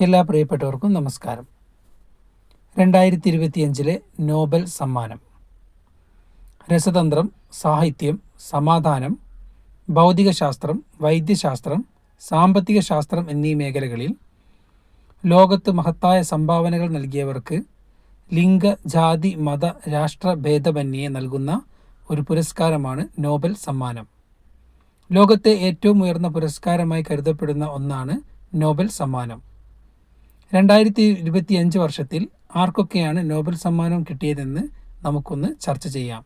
എല്ലാ പ്രിയപ്പെട്ടവർക്കും നമസ്കാരം. രണ്ടായിരത്തി ഇരുപത്തിയഞ്ചിലെ നോബൽ സമ്മാനം. രസതന്ത്രം സാഹിത്യം സമാധാനം ഭൗതികശാസ്ത്രം വൈദ്യശാസ്ത്രം സാമ്പത്തിക ശാസ്ത്രം എന്നീ മേഖലകളിൽ ലോകത്ത് മഹത്തായ സംഭാവനകൾ നൽകിയവർക്ക് ലിംഗ ജാതി മത രാഷ്ട്ര ഭേദമന്യേ നൽകുന്ന ഒരു പുരസ്കാരമാണ് നോബൽ സമ്മാനം. ലോകത്തെ ഏറ്റവും ഉയർന്ന പുരസ്കാരമായി കരുതപ്പെടുന്ന ഒന്നാണ് നോബൽ സമ്മാനം. രണ്ടായിരത്തി ഇരുപത്തി അഞ്ച് വർഷത്തിൽ ആർക്കൊക്കെയാണ് നോബൽ സമ്മാനം കിട്ടിയതെന്ന് നമുക്കൊന്ന് ചർച്ച ചെയ്യാം.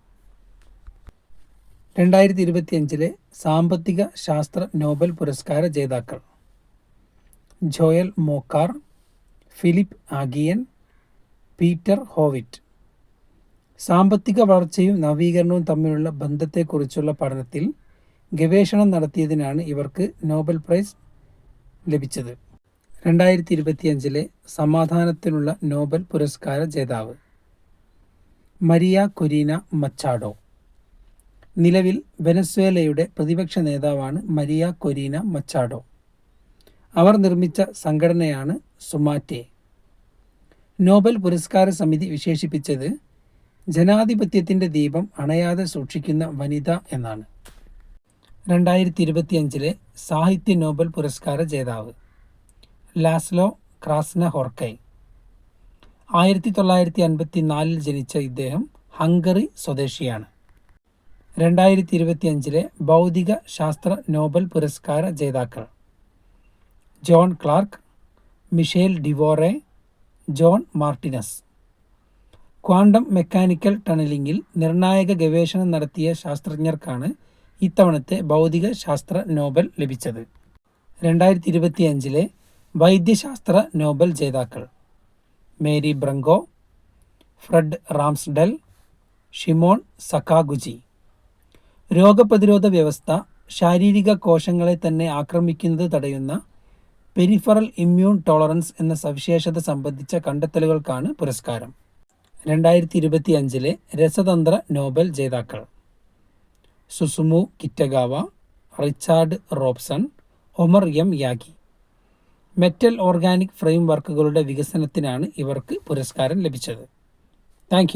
രണ്ടായിരത്തി ഇരുപത്തി അഞ്ചിലെ സാമ്പത്തിക ശാസ്ത്ര നോബൽ പുരസ്കാര ജേതാക്കൾ Joel Mokyr Philippe Aghion Peter Howitt. സാമ്പത്തിക വളർച്ചയും നവീകരണവും തമ്മിലുള്ള ബന്ധത്തെക്കുറിച്ചുള്ള പഠനത്തിൽ ഗവേഷണം നടത്തിയതിനാണ് ഇവർക്ക് നോബൽ പ്രൈസ് ലഭിച്ചത്. രണ്ടായിരത്തി ഇരുപത്തിയഞ്ചിലെ സമാധാനത്തിനുള്ള നോബൽ പുരസ്കാര ജേതാവ്. Maria Corina Machado. നിലവിൽ വെനസ്വേലയുടെ പ്രതിപക്ഷ നേതാവാണ് മരിയ കൊരീന മച്ചാഡോ. അവർ നിർമ്മിച്ച സംഘടനയാണ് സുമാറ്റെ. നോബൽ പുരസ്കാര സമിതി വിശേഷിപ്പിച്ചത് ജനാധിപത്യത്തിന്റെ ദീപം അണയാതെ സൂക്ഷിക്കുന്ന വനിത എന്നാണ്. രണ്ടായിരത്തി ഇരുപത്തിയഞ്ചിലെ സാഹിത്യ നോബൽ പുരസ്കാര ജേതാവ്. ലാസ്ലോ ക്രാസ്ന ഹോർക്കൈ ആയിരത്തി തൊള്ളായിരത്തി അൻപത്തി നാലിൽ ജനിച്ച ഇദ്ദേഹം ഹംഗറി സ്വദേശിയാണ്. രണ്ടായിരത്തി ഇരുപത്തിയഞ്ചിലെ ഭൗതിക ശാസ്ത്ര നോബൽ പുരസ്കാര ജേതാക്കൾ. John Clarke Michel Devoret John Martinis. Quantum mechanical ടണലിംഗിൽ നിർണായക ഗവേഷണം നടത്തിയ ശാസ്ത്രജ്ഞർക്കാണ് ഇത്തവണത്തെ ഭൗതിക ശാസ്ത്ര നോബൽ ലഭിച്ചത്. രണ്ടായിരത്തി ഇരുപത്തിയഞ്ചിലെ വൈദ്യശാസ്ത്ര നോബൽ ജേതാക്കൾ. Mary Brunkow Fred Ramsdell Shimon Sakaguchi രോഗപ്രതിരോധ വ്യവസ്ഥ ശാരീരിക കോശങ്ങളെ തന്നെ ആക്രമിക്കുന്നത് തടയുന്ന പെരിഫറൽ ഇമ്മ്യൂൺ ടോളറൻസ് എന്ന സവിശേഷത സംബന്ധിച്ച കണ്ടെത്തലുകൾക്കാണ് പുരസ്കാരം. രണ്ടായിരത്തി ഇരുപത്തി അഞ്ചിലെ രസതന്ത്ര നോബൽ ജേതാക്കൾ. Susumu Kitagawa Richard Robson Omar M Yaghi. Metal organic frame വർക്കുകളുടെ വികസനത്തിനാണ് ഇവർക്ക് പുരസ്കാരം ലഭിച്ചത്. താങ്ക്